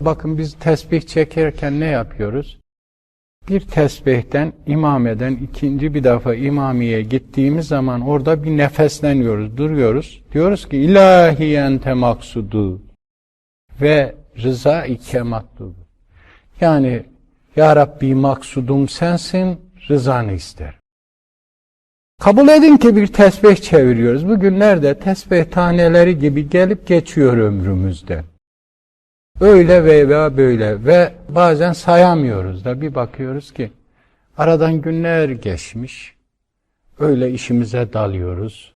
Bakın biz tesbih çekerken ne yapıyoruz? Bir tesbihten imameden ikinci bir defa imamiye gittiğimiz zaman orada bir nefesleniyoruz, duruyoruz. Diyoruz ki ilahi ente maksudu ve rıza ike matlubu. Yani ya Rabbi maksudum sensin, rızanı ister. Kabul edin ki bir tesbih çeviriyoruz. Bugünlerde tesbih taneleri gibi gelip geçiyor ömrümüzde. Öyle veya böyle ve bazen sayamıyoruz da bir bakıyoruz ki aradan günler geçmiş. Öyle işimize dalıyoruz.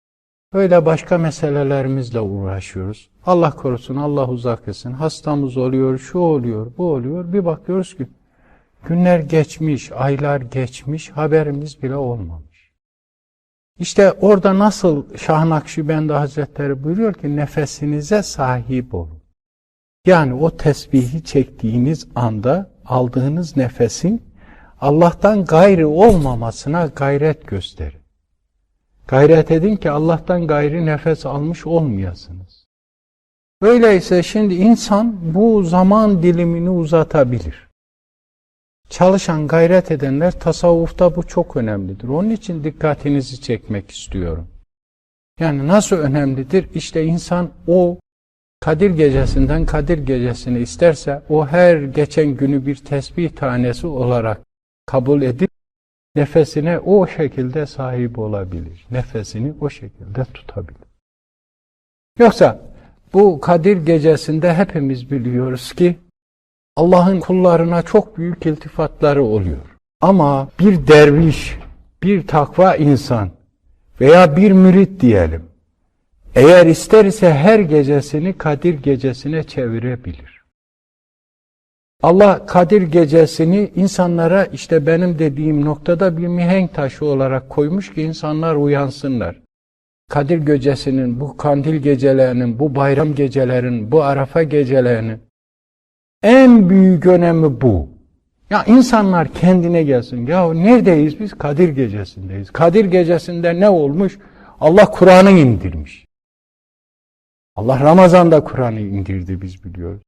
Öyle başka meselelerimizle uğraşıyoruz. Allah korusun, Allah uzak etsin. Hastamız oluyor, şu oluyor, bu oluyor. Bir bakıyoruz ki günler geçmiş, aylar geçmiş, haberimiz bile olmamış. İşte orada nasıl Şah Nakşibendi Hazretleri buyuruyor ki nefesinize sahip olun. Yani o tesbihi çektiğiniz anda aldığınız nefesin Allah'tan gayrı olmamasına gayret gösterin. Gayret edin ki Allah'tan gayri nefes almış olmayasınız. Öyleyse şimdi insan bu zaman dilimini uzatabilir. Çalışan, gayret edenler tasavvufta bu çok önemlidir. Onun için dikkatinizi çekmek istiyorum. Yani nasıl önemlidir? İşte insan o Kadir gecesinden Kadir gecesini isterse o her geçen günü bir tesbih tanesi olarak kabul edip nefesine o şekilde sahip olabilir. Nefesini o şekilde tutabilir. Yoksa bu Kadir gecesinde hepimiz biliyoruz ki Allah'ın kullarına çok büyük iltifatları oluyor. Ama bir derviş, bir takva insan veya bir mürit diyelim eğer isterse her gecesini Kadir gecesine çevirebilir. Allah Kadir gecesini insanlara işte benim dediğim noktada bir mihenk taşı olarak koymuş ki insanlar uyansınlar. Kadir gecesinin, bu kandil gecelerinin, bu bayram gecelerin, bu arafa gecelerinin en büyük önemi bu. Ya insanlar kendine gelsin. Ya neredeyiz biz? Kadir gecesindeyiz. Kadir gecesinde ne olmuş? Allah Kur'an'ı indirmiş. Allah Ramazan'da Kur'an'ı indirdi biz biliyoruz.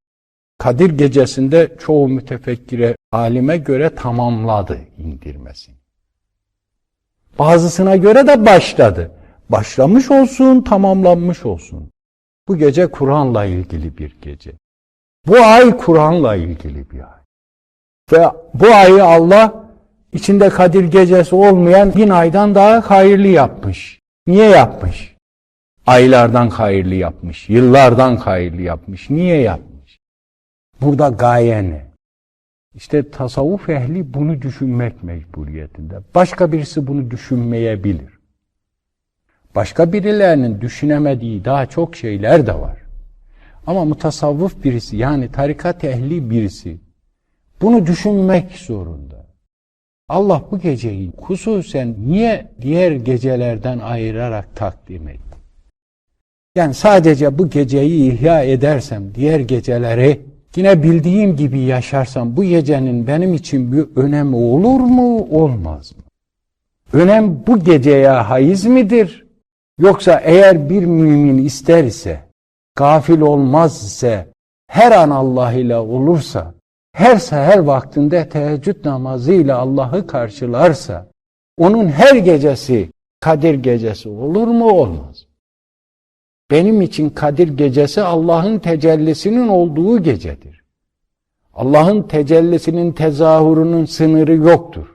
Kadir gecesinde çoğu mütefekkire, alime göre tamamladı indirmesini. Bazısına göre de başladı. Başlamış olsun, tamamlanmış olsun. Bu gece Kur'an'la ilgili bir gece. Bu ay Kur'an'la ilgili bir ay. Ve bu ayı Allah içinde Kadir gecesi olmayan bin aydan daha hayırlı yapmış. Niye yapmış? Aylardan hayırlı yapmış, yıllardan hayırlı yapmış. Niye yapmış? Burada gaye ne? İşte tasavvuf ehli bunu düşünmek mecburiyetinde. Başka birisi bunu düşünmeyebilir. Başka birilerinin düşünemediği daha çok şeyler de var. Ama mutasavvıf birisi yani tarikat ehli birisi bunu düşünmek zorunda. Allah bu geceyi hususen niye diğer gecelerden ayırarak takdim etti? Yani sadece bu geceyi ihya edersem diğer geceleri yine bildiğim gibi yaşarsam bu gecenin benim için bir önemi olur mu olmaz mı? Önem bu geceye haiz midir? Yoksa eğer bir mümin ister ise, gafil olmaz ise, her an Allah ile olursa, her seher vaktinde teheccüd namazıyla Allah'ı karşılarsa, onun her gecesi Kadir gecesi olur mu olmaz? Benim için Kadir gecesi Allah'ın tecellisinin olduğu gecedir. Allah'ın tecellisinin tezahürünün sınırı yoktur.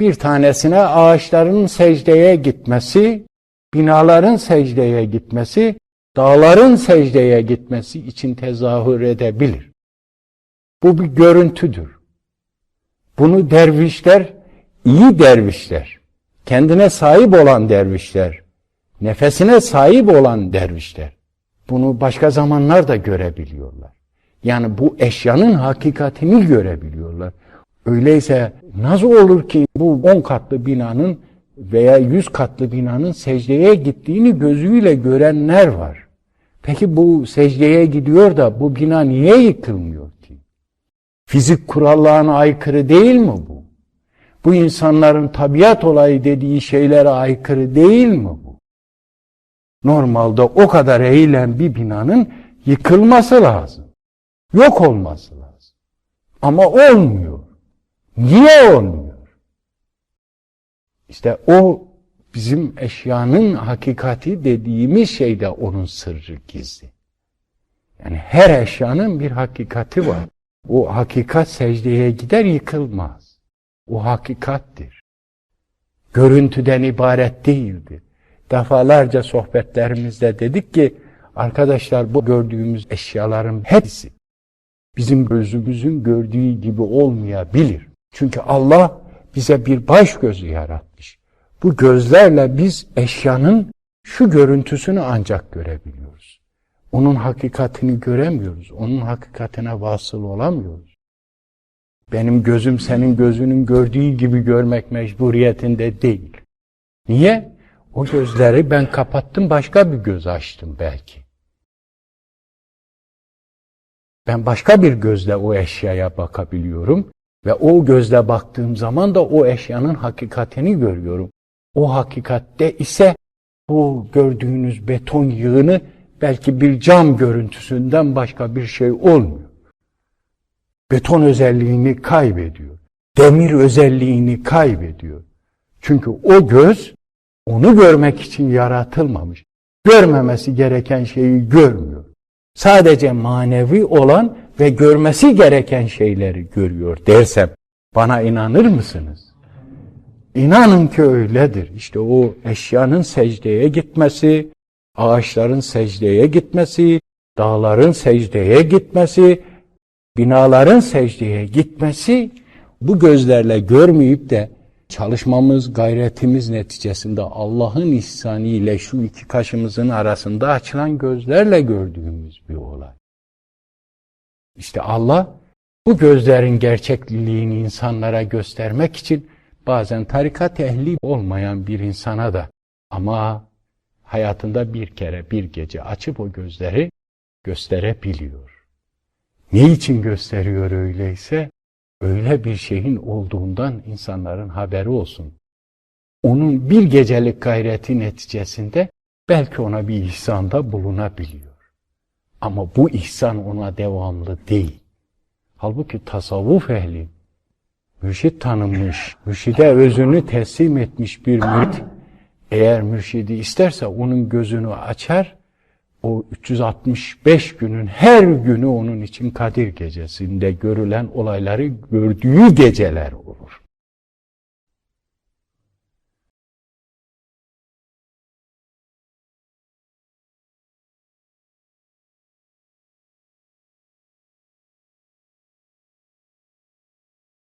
Bir tanesine ağaçların secdeye gitmesi, binaların secdeye gitmesi, dağların secdeye gitmesi için tezahür edebilir. Bu bir görüntüdür. Bunu dervişler, iyi dervişler, kendine sahip olan dervişler, nefesine sahip olan dervişler, bunu başka zamanlar da görebiliyorlar. Yani bu eşyanın hakikatini görebiliyorlar. Öyleyse nasıl olur ki bu 10 katlı binanın veya 100 katlı binanın secdeye gittiğini gözüyle görenler var. Peki bu secdeye gidiyor da bu bina niye yıkılmıyor ki? Fizik kurallarına aykırı değil mi bu? Bu insanların tabiat olayı dediği şeylere aykırı değil mi bu? Normalde o kadar eğilen bir binanın yıkılması lazım. Yok olması lazım. Ama olmuyor. Niye olmuyor? İşte o bizim eşyanın hakikati dediğimiz şeyde onun sırrı gizli. Yani her eşyanın bir hakikati var. O hakikat secdeye gider yıkılmaz. O hakikattir. Görüntüden ibaret değildir. Defalarca sohbetlerimizde dedik ki arkadaşlar bu gördüğümüz eşyaların hepsi bizim gözümüzün gördüğü gibi olmayabilir. Çünkü Allah bize bir baş gözü yaratmış. Bu gözlerle biz eşyanın şu görüntüsünü ancak görebiliyoruz. Onun hakikatini göremiyoruz. Onun hakikatine vasıl olamıyoruz. Benim gözüm senin gözünün gördüğü gibi görmek mecburiyetinde değil. Niye? O gözleri ben kapattım başka bir göz açtım belki. Ben başka bir gözle o eşyaya bakabiliyorum ve o gözle baktığım zaman da o eşyanın hakikatini görüyorum. O hakikatte ise bu gördüğünüz beton yığını belki bir cam görüntüsünden başka bir şey olmuyor. Beton özelliğini kaybediyor. Demir özelliğini kaybediyor. Çünkü o göz onu görmek için yaratılmamış. Görmemesi gereken şeyi görmüyor. Sadece manevi olan ve görmesi gereken şeyleri görüyor dersem bana inanır mısınız? İnanın ki öyledir. İşte o eşyanın secdeye gitmesi, ağaçların secdeye gitmesi, dağların secdeye gitmesi, binaların secdeye gitmesi bu gözlerle görmeyip de çalışmamız, gayretimiz neticesinde Allah'ın ihsanı ile şu iki kaşımızın arasında açılan gözlerle gördüğümüz bir olay. İşte Allah bu gözlerin gerçekliğini insanlara göstermek için bazen tarikat ehli olmayan bir insana da ama hayatında bir kere bir gece açıp o gözleri gösterebiliyor. Ne için gösteriyor öyleyse? Öyle bir şeyin olduğundan insanların haberi olsun. Onun bir gecelik gayreti neticesinde belki ona bir ihsanda bulunabiliyor. Ama bu ihsan ona devamlı değil. Halbuki tasavvuf ehli, mürşit tanınmış, mürşide özünü teslim etmiş bir mürit, eğer mürşidi isterse onun gözünü açar, o 365 günün her günü onun için Kadir gecesinde görülen olayları gördüğü geceler olur.